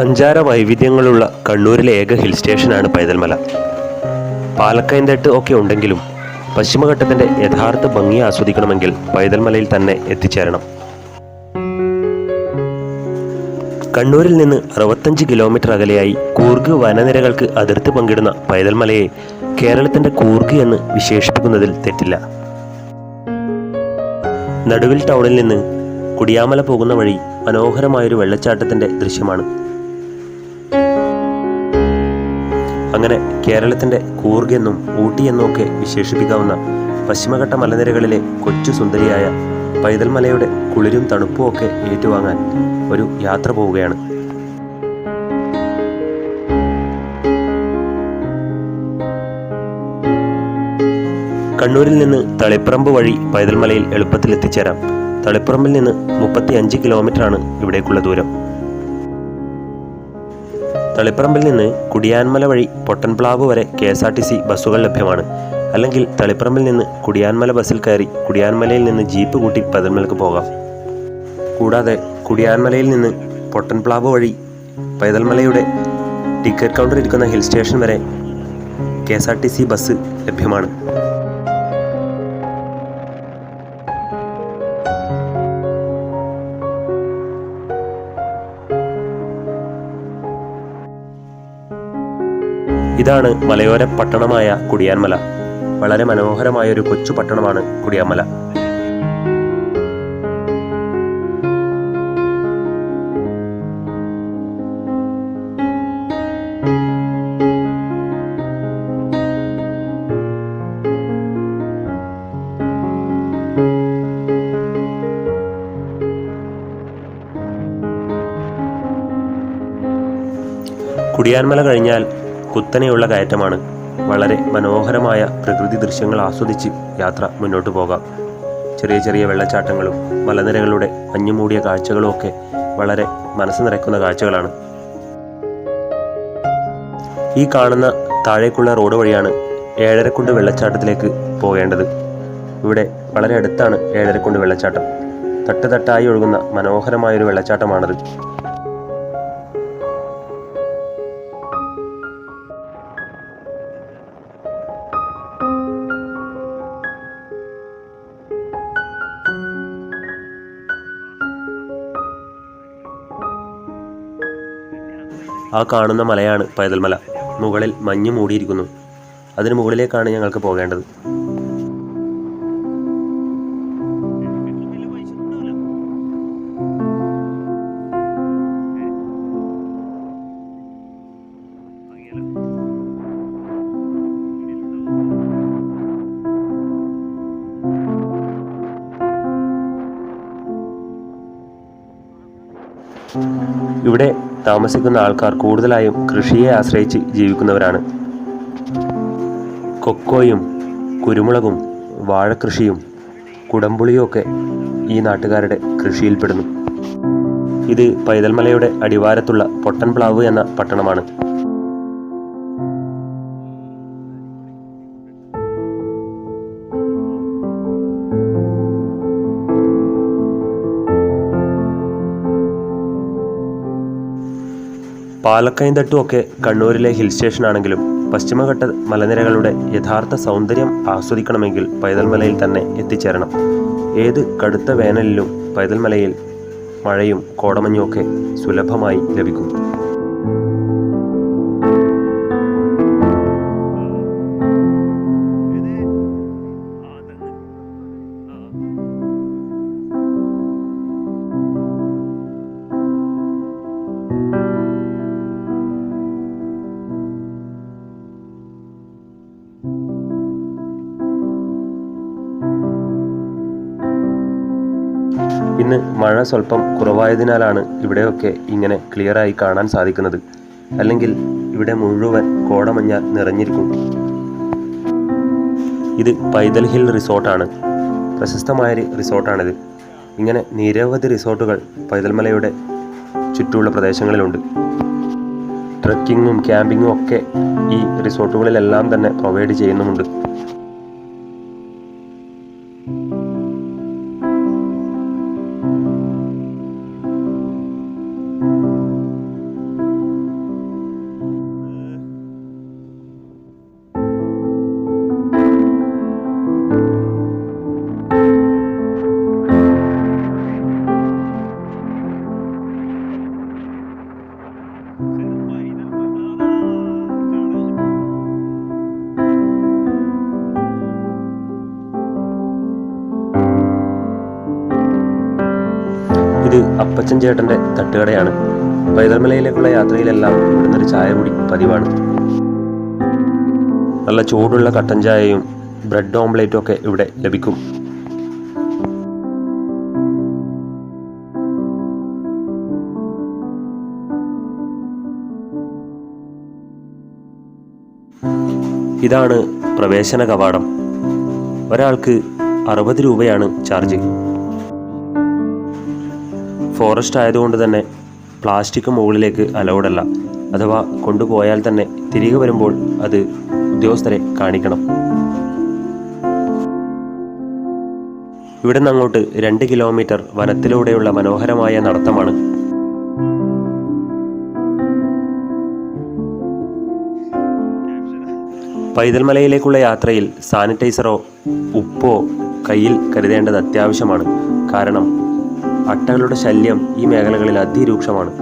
സഞ്ചാര വൈവിധ്യങ്ങളുള്ള കണ്ണൂരിലെ ഏക ഹിൽ സ്റ്റേഷനാണ് പൈതൽമല. പാലക്കയം തട്ട് ഒക്കെ ഉണ്ടെങ്കിലും പശ്ചിമഘട്ടത്തിന്റെ യഥാർത്ഥ ഭംഗി ആസ്വദിക്കണമെങ്കിൽ പൈതൽമലയിൽ തന്നെ എത്തിച്ചേരണം. കണ്ണൂരിൽ നിന്ന് അറുപത്തഞ്ച് കിലോമീറ്റർ അകലെയായി കൂർഗ് വനനിരകൾക്ക് അതിർത്തി പങ്കിടുന്ന പൈതൽമലയെ കേരളത്തിന്റെ കൂർഗ് എന്ന് വിശേഷിപ്പിക്കുന്നതിൽ തെറ്റില്ല. നടുവിൽ ടൗണിൽ നിന്ന് കുടിയാമല പോകുന്ന വഴി മനോഹരമായൊരു വെള്ളച്ചാട്ടത്തിന്റെ ദൃശ്യമാണ് അങ്ങനെ കേരളത്തിന്റെ കൂർഗെന്നും ഊട്ടി എന്നും ഒക്കെ വിശേഷിപ്പിക്കാവുന്ന പശ്ചിമഘട്ട മലനിരകളിലെ കൊച്ചു സുന്ദരിയായ പൈതൽമലയുടെ കുളിരും തണുപ്പും ഒക്കെ ഏറ്റുവാങ്ങാൻ ഒരു യാത്ര പോവുകയാണ്. കണ്ണൂരിൽ നിന്ന് തളിപ്പറമ്പ് വഴി പൈതൽമലയിൽ എളുപ്പത്തിൽ എത്തിച്ചേരാം. തളിപ്പറമ്പിൽ നിന്ന് മുപ്പത്തി അഞ്ച് കിലോമീറ്ററാണ് ഇവിടേക്കുള്ള ദൂരം. തളിപ്പറമ്പിൽ നിന്ന് കുടിയാൻമല വഴി പൊട്ടൻപ്ലാവ് വരെ K S R T C ബസ്സുകൾ ലഭ്യമാണ്. അല്ലെങ്കിൽ തളിപ്പറമ്പിൽ നിന്ന് കുടിയാൻമല ബസ്സിൽ കയറി കുടിയാൻമലയിൽ നിന്ന് ജീപ്പ് കൂട്ടി പൈതൽമലക്ക് പോകാം. കൂടാതെ കുടിയാൻമലയിൽ നിന്ന് പൊട്ടൻപ്ലാവ് വഴി പൈതൽമലയുടെ ടിക്കറ്റ് കൗണ്ടർ ഇരിക്കുന്ന ഹിൽ സ്റ്റേഷൻ വരെ K S R T C bus ലഭ്യമാണ്. ഇതാണ് മലയോര പട്ടണമായ കുടിയാൻമല. വളരെ മനോഹരമായ ഒരു കൊച്ചു പട്ടണമാണ് കുടിയാൻമല. കുടിയാൻമല കഴിഞ്ഞാൽ കുത്തനെയുള്ള കയറ്റമാണ്. വളരെ മനോഹരമായ പ്രകൃതി ദൃശ്യങ്ങൾ ആസ്വദിച്ച് യാത്ര മുന്നോട്ട് പോകാം. ചെറിയ ചെറിയ വെള്ളച്ചാട്ടങ്ങളും മലനിരകളുടെ മഞ്ഞുമൂടിയ കാഴ്ചകളും ഒക്കെ വളരെ മനസ്സ് നിറയ്ക്കുന്ന കാഴ്ചകളാണ്. ഈ കാണുന്ന താഴേക്കുള്ള റോഡ് വഴിയാണ് ഏഴരക്കുണ്ട് വെള്ളച്ചാട്ടത്തിലേക്ക് പോകേണ്ടത്. ഇവിടെ വളരെ അടുത്താണ് ഏഴരക്കുണ്ട് വെള്ളച്ചാട്ടം. തട്ടുതട്ടായി ഒഴുകുന്ന മനോഹരമായൊരു വെള്ളച്ചാട്ടമാണത്. ആ കാണുന്ന മലയാണ് പൈതൽമല. മുകളിൽ മഞ്ഞ് മൂടിയിരിക്കുന്നു. അതിന് മുകളിലേക്കാണ് ഞങ്ങൾക്ക് പോകേണ്ടത്. ഇവിടെ താമസിക്കുന്ന ആൾക്കാർ കൂടുതലായും കൃഷിയെ ആശ്രയിച്ച് ജീവിക്കുന്നവരാണ്. കൊക്കോയും കുരുമുളകും വാഴക്കൃഷിയും കുടംപുളിയും ഒക്കെ ഈ നാട്ടുകാരുടെ കൃഷിയിൽപ്പെടുന്നു. ഇത് പൈതൽമലയുടെ അടിവാരത്തുള്ള പൊട്ടൻപ്ലാവ് എന്ന പട്ടണമാണ്. പാലക്കൈന്തട്ടും തട്ടുമൊക്കെ കണ്ണൂരിലെ ഹിൽ സ്റ്റേഷൻ ആണെങ്കിലും പശ്ചിമഘട്ട മലനിരകളുടെ യഥാർത്ഥ സൗന്ദര്യം ആസ്വദിക്കണമെങ്കിൽ പൈതൽമലയിൽ തന്നെ എത്തിച്ചേരണം. ഏത് കടുത്ത വേനലിലും പൈതൽമലയിൽ മഴയും കോടമഞ്ഞുമൊക്കെ സുലഭമായി ലഭിക്കും. ഇന്ന് മഴ സ്വല്പം കുറവായതിനാലാണ് ഇവിടെയൊക്കെ ഇങ്ങനെ ക്ലിയറായി കാണാൻ സാധിക്കുന്നത്. അല്ലെങ്കിൽ ഇവിടെ മുഴുവൻ കോടമഞ്ഞ നിറഞ്ഞിരിക്കും. ഇത് പൈതൽ ഹിൽ റിസോർട്ടാണ് പ്രശസ്തമായൊരു റിസോർട്ടാണിത് ഇങ്ങനെ നിരവധി റിസോർട്ടുകൾ പൈതൽമലയുടെ ചുറ്റുമുള്ള പ്രദേശങ്ങളിലുണ്ട്. ട്രക്കിങ്ങും ക്യാമ്പിങ്ങും ഒക്കെ ഈ റിസോർട്ടുകളിലെല്ലാം തന്നെ പ്രൊവൈഡ് ചെയ്യുന്നുമുണ്ട്. അപ്പച്ചൻ ചേട്ടന്റെ തട്ടുകടയാണ്. പൈതൽമലയിലേക്കുള്ള യാത്രയിലെല്ലാം ഇവിടുന്ന് ഒരു ചായ കൂടി പതിവാണ്. നല്ല ചൂടുള്ള കട്ടൻ ചായയും ബ്രെഡ് ഓംലേറ്റും ഒക്കെ ഇവിടെ ലഭിക്കും. ഇതാണ് പ്രവേശന കവാടം. ഒരാൾക്ക് അറുപത് രൂപയാണ് ചാർജ്. ഫോറസ്റ്റ് ആയതുകൊണ്ട് തന്നെ പ്ലാസ്റ്റിക് മുകളിലേക്ക് അലൗഡല്ല അഥവാ കൊണ്ടുപോയാൽ തന്നെ തിരികെ വരുമ്പോൾ അത് ഉദ്യോഗസ്ഥരെ കാണിക്കണം. ഇവിടെ നിന്ന് അങ്ങോട്ട് രണ്ട് കിലോമീറ്റർ വനത്തിലൂടെയുള്ള മനോഹരമായ നടത്തമാണ്. പൈതൽമലയിലേക്കുള്ള യാത്രയിൽ സാനിറ്റൈസറോ ഉപ്പോ കയ്യിൽ കരുതേണ്ടത് അത്യാവശ്യമാണ്. കാരണം അട്ടകളുടെ ശല്യം ഈ മേഖലകളിൽ അതിരൂക്ഷമാണ്.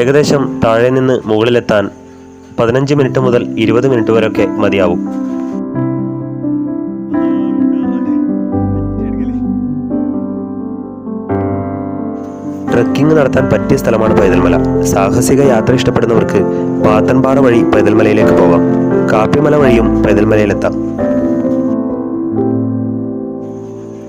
ഏകദേശം താഴെ നിന്ന് മുകളിലെത്താൻ പതിനഞ്ച് മിനിറ്റ് മുതൽ ഇരുപത് മിനിറ്റ് വരെയൊക്കെ മതിയാവും. ട്രക്കിംഗ് നടത്താൻ പറ്റിയ സ്ഥലമാണ് പൈതൽമല. സാഹസിക യാത്ര ഇഷ്ടപ്പെടുന്നവർക്ക് പാത്തൻപാറ വഴി പൈതൽമലയിലേക്ക് പോകാം. കാപ്പിമല വഴിയും പൈതൽമലയിലെത്താം.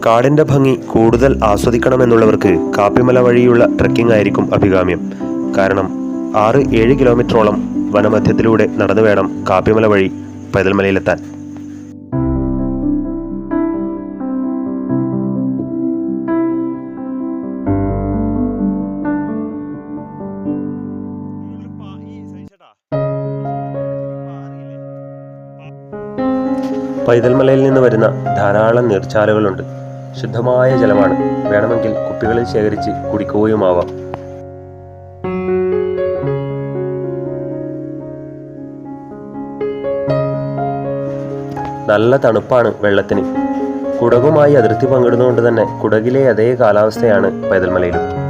കാടിന്റെ ഭംഗി കൂടുതൽ ആസ്വദിക്കണമെന്നുള്ളവർക്ക് കാപ്പിമല വഴിയുള്ള ട്രക്കിംഗ് ആയിരിക്കും അഭികാമ്യം. കാരണം ആറ് ഏഴ് കിലോമീറ്ററോളം വനമധ്യത്തിലൂടെ നടന്നു വേണം കാപ്പിമല വഴി പൈതൽമലയിലെത്താൻ. പൈതൽമലയിൽ നിന്ന് വരുന്ന ധാരാളം നീർച്ചാലുകളുണ്ട്. ശുദ്ധമായ ജലമാണ്. വേണമെങ്കിൽ കുപ്പികളിൽ ശേഖരിച്ച് കുടിക്കുകയുമാവാം. നല്ല തണുപ്പാണ് വെള്ളത്തിന്. കുടകുമായി അതിർത്തി പങ്കിടുന്നതുകൊണ്ട് തന്നെ കുടകിലെ അതേ കാലാവസ്ഥയാണ് പൈതൽമലയിലും.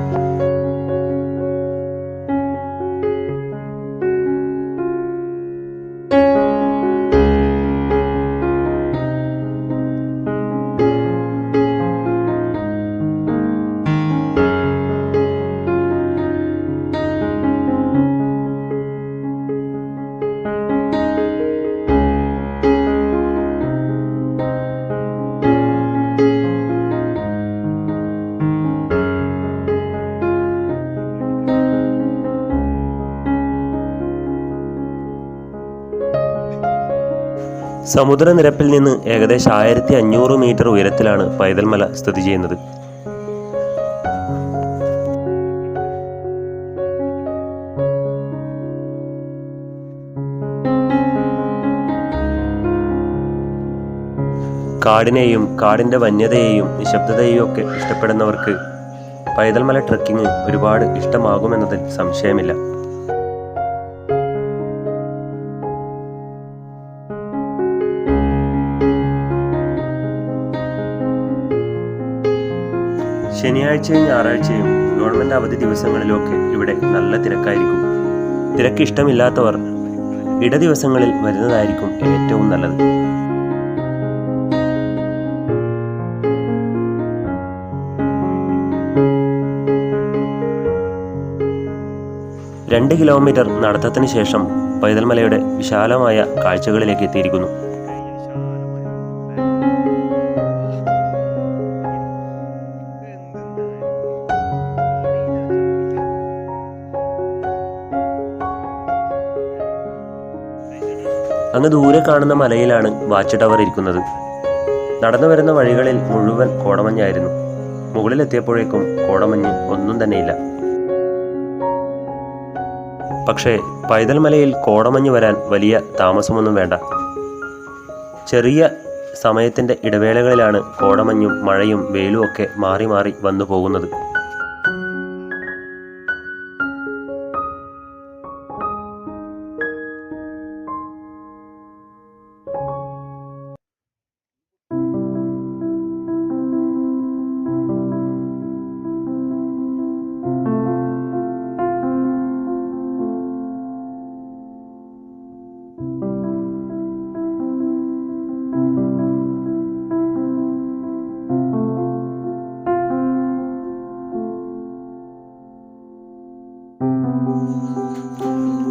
സമുദ്രനിരപ്പിൽ നിന്ന് ഏകദേശം ആയിരത്തി അഞ്ഞൂറ് മീറ്റർ ഉയരത്തിലാണ് പൈതൽമല സ്ഥിതി ചെയ്യുന്നത്. കാടിനെയും കാടിന്റെ വന്യതയെയും നിശബ്ദതയെയും ഒക്കെ ഇഷ്ടപ്പെടുന്നവർക്ക് പൈതൽമല ട്രക്കിംഗ് ഒരുപാട് ഇഷ്ടമാകുമെന്നതിൽ സംശയമില്ല. ശനിയാഴ്ചയും ഞായറാഴ്ചയും ഗവൺമെന്റ് അവധി ദിവസങ്ങളിലൊക്കെ ഇവിടെ നല്ല തിരക്കായിരിക്കും. തിരക്ക് ഇഷ്ടമില്ലാത്തവർ ഇട ദിവസങ്ങളിൽ വരുന്നതായിരിക്കും ഏറ്റവും നല്ലത്. രണ്ട് കിലോമീറ്റർ നടത്തത്തിന് ശേഷം പൈതൽമലയുടെ വിശാലമായ കാഴ്ചകളിലേക്ക് എത്തിയിരിക്കുന്നു. അങ്ങ് ദൂരെ കാണുന്ന മലയിലാണ് വാച്ച് ടവർ ഇരിക്കുന്നത്. നടന്നു വരുന്ന വഴികളിൽ മുഴുവൻ കോടമഞ്ഞായിരുന്നു. മുകളിലെത്തിയപ്പോഴേക്കും കോടമഞ്ഞ് ഒന്നും തന്നെയില്ല. പക്ഷേ പൈതൽ മലയിൽ കോടമഞ്ഞ് വരാൻ വലിയ താമസമൊന്നും വേണ്ട. ചെറിയ സമയത്തിന്റെ ഇടവേളകളിലാണ് കോടമഞ്ഞും മഴയും വെയിലും ഒക്കെ മാറി മാറി വന്നു പോകുന്നത്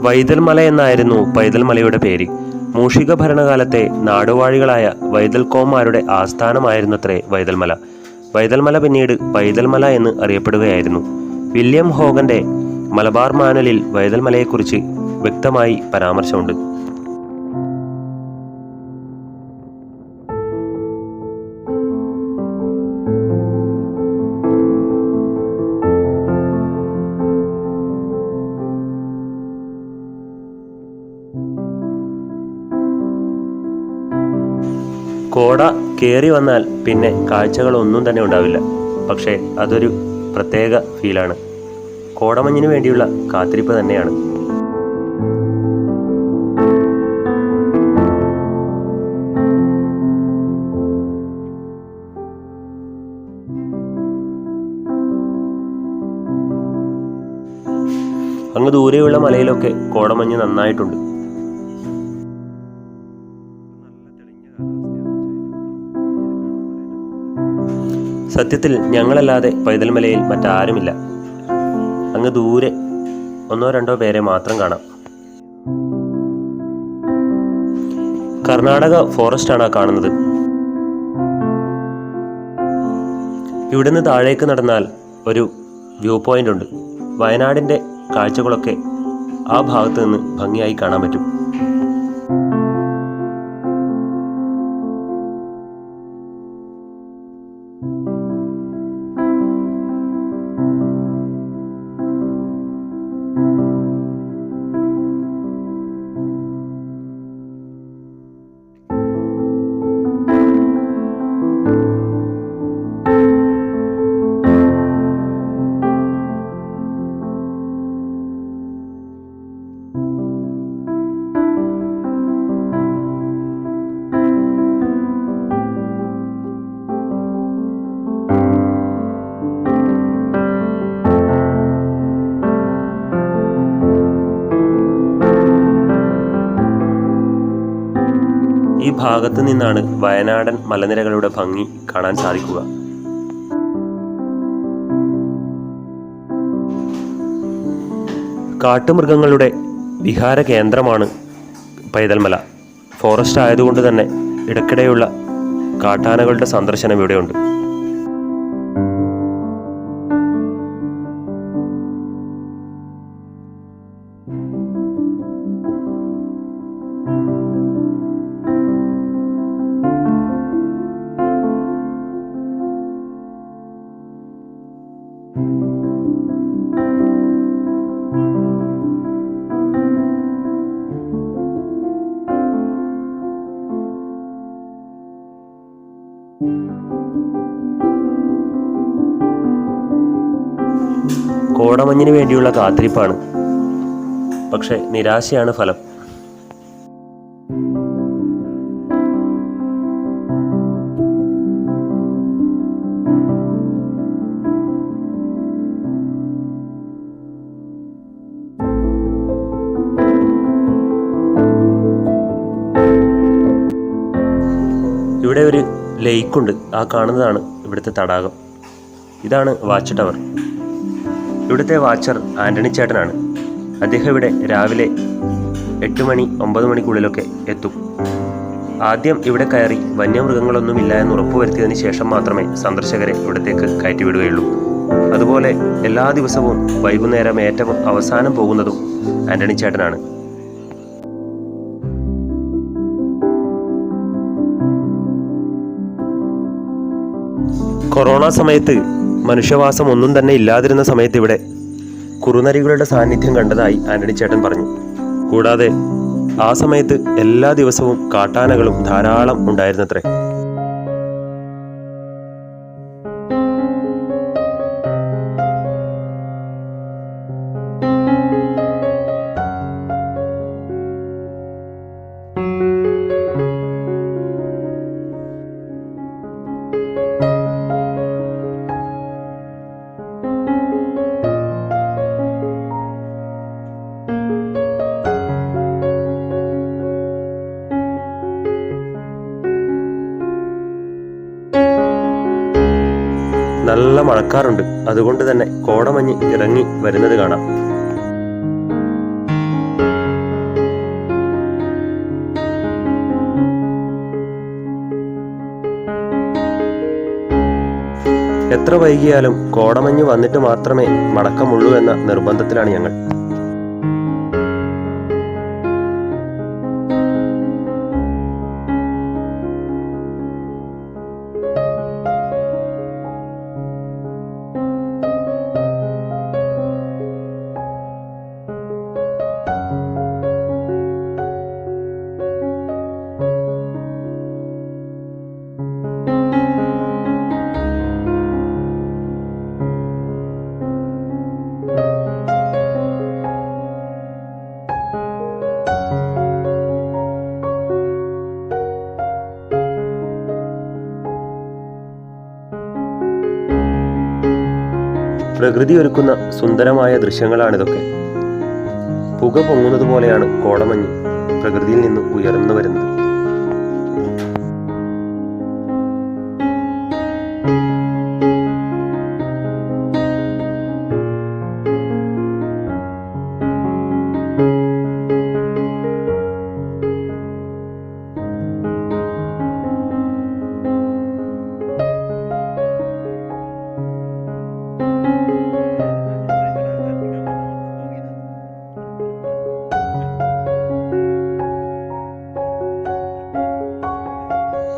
വൈതൽമല എന്നായിരുന്നു പൈതൽമലയുടെ പേര്. മൂഷിക ഭരണകാലത്തെ നാടുവാഴികളായ വൈതൽക്കോന്മാരുടെ ആസ്ഥാനമായിരുന്നത്രേ വൈതൽമല. വൈതൽമല പിന്നീട് പൈതൽമല എന്ന് അറിയപ്പെടുകയായിരുന്നു. വില്യം ഹോഗന്റെ മലബാർ മാനലിൽ വൈതൽമലയെക്കുറിച്ച് വ്യക്തമായി പരാമർശമുണ്ട്. കയറി വന്നാൽ പിന്നെ കാഴ്ചകളൊന്നും തന്നെ ഉണ്ടാവില്ല. പക്ഷേ അതൊരു പ്രത്യേക ഫീലാണ്. കോടമഞ്ഞിനു വേണ്ടിയുള്ള കാത്തിരിപ്പ് തന്നെയാണ്. അങ്ങ് ദൂരെയുള്ള മലയിലൊക്കെ കോടമഞ്ഞ് നന്നായിട്ടുണ്ട്. സത്യത്തിൽ ഞങ്ങളല്ലാതെ പൈതൽമലയിൽ മറ്റാരുമില്ല. അങ്ങ് ദൂരെ ഒന്നോ രണ്ടോ പേരെ മാത്രം കാണാം. കർണാടക ഫോറസ്റ്റ് ആണ് കാണുന്നത്. ഇവിടുന്ന് താഴേക്ക് നടന്നാൽ ഒരു വ്യൂ പോയിന്റ് ഉണ്ട്. വയനാടിന്റെ കാഴ്ചകളൊക്കെ ആ ഭാഗത്ത് നിന്ന് ഭംഗിയായി കാണാൻ പറ്റും. ഭാഗത്ത് നിന്നാണ് വയനാടൻ മലനിരകളുടെ ഭംഗി കാണാൻ സാധിക്കുക. കാട്ടുമൃഗങ്ങളുടെ വിഹാര കേന്ദ്രമാണ് പൈതൽമല. ഫോറസ്റ്റ് ആയതുകൊണ്ട് തന്നെ ഇടയ്ക്കിടെയുള്ള കാട്ടാനകളുടെ സന്ദർശനം ഇവിടെയുണ്ട്. കോടമഞ്ഞിന് വേണ്ടിയുള്ള കാത്തിരിപ്പാണ്. പക്ഷെ നിരാശയാണ് ഫലം. ഇവിടെ ഒരു ലേക്കുണ്ട്. ആ കാണുന്നതാണ് ഇവിടുത്തെ തടാകം. ഇതാണ് വാച്ച് ടവർ. ഇവിടുത്തെ വാച്ചർ ആന്റണി ചേട്ടനാണ്. അദ്ദേഹം ഇവിടെ രാവിലെ എട്ട് മണി ഒമ്പത് മണിക്കുള്ളിലൊക്കെ എത്തും. ആദ്യം ഇവിടെ കയറി വന്യമൃഗങ്ങളൊന്നുമില്ല എന്ന് ഉറപ്പുവരുത്തിയതിന് ശേഷം മാത്രമേ സന്ദർശകരെ ഇവിടത്തേക്ക് കയറ്റിവിടുകയുള്ളൂ. അതുപോലെ എല്ലാ ദിവസവും വൈകുന്നേരം ഏറ്റവും അവസാനം പോകുന്നതും ആന്റണി ചേട്ടനാണ്. കൊറോണ സമയത്ത് മനുഷ്യവാസം ഒന്നും തന്നെ ഇല്ലാതിരുന്ന സമയത്ത് ഇവിടെ കുറുനരികളുടെ സാന്നിധ്യം കണ്ടതായി ആന്റണി ചേട്ടൻ പറഞ്ഞു. കൂടാതെ ആ സമയത്ത് എല്ലാ ദിവസവും കാട്ടാനകളും ധാരാളം ഉണ്ടായിരുന്നത്രേ. നല്ല മഴക്കാറുണ്ട്. അതുകൊണ്ട് തന്നെ കോടമഞ്ഞ് ഇറങ്ങി വരുന്നത് കാണാം. എത്ര വൈകിയാലും കോടമഞ്ഞ് വന്നിട്ട് മാത്രമേ മടക്കമുള്ളൂ എന്ന നിർബന്ധത്തിലാണ് ഞങ്ങൾ. പ്രകൃതി ഒരുക്കുന്ന സുന്ദരമായ ദൃശ്യങ്ങളാണിതൊക്കെ. പുക പൊങ്ങുന്നത് പോലെയാണ് കോടമഞ്ഞ് പ്രകൃതിയിൽ നിന്ന് ഉയർന്നു വരുന്നത്.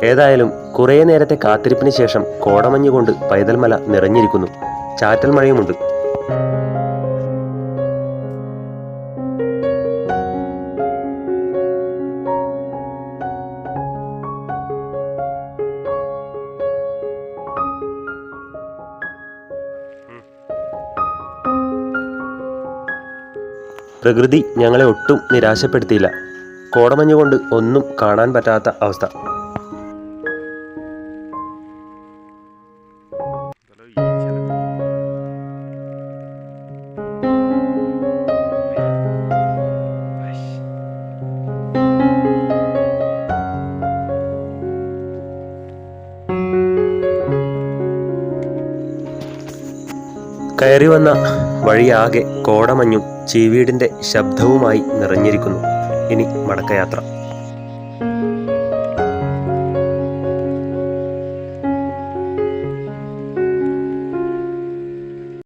ഏതായാലും കുറേ നേരത്തെ കാത്തിരിപ്പിന് ശേഷം കോടമഞ്ഞ് കൊണ്ട് പൈതൽമല നിറഞ്ഞിരിക്കുന്നു. ചാറ്റൽ മഴയുമുണ്ട്. പ്രകൃതി ഞങ്ങളെ ഒട്ടും നിരാശപ്പെടുത്തിയില്ല. കോടമഞ്ഞുകൊണ്ട് ഒന്നും കാണാൻ പറ്റാത്ത അവസ്ഥ. കയറി വന്ന വഴിയാകെ കോടമഞ്ഞും ചീവീടിന്റെ ശബ്ദവുമായി നിറഞ്ഞിരിക്കുന്നു. ഇനി മടക്കയാത്ര.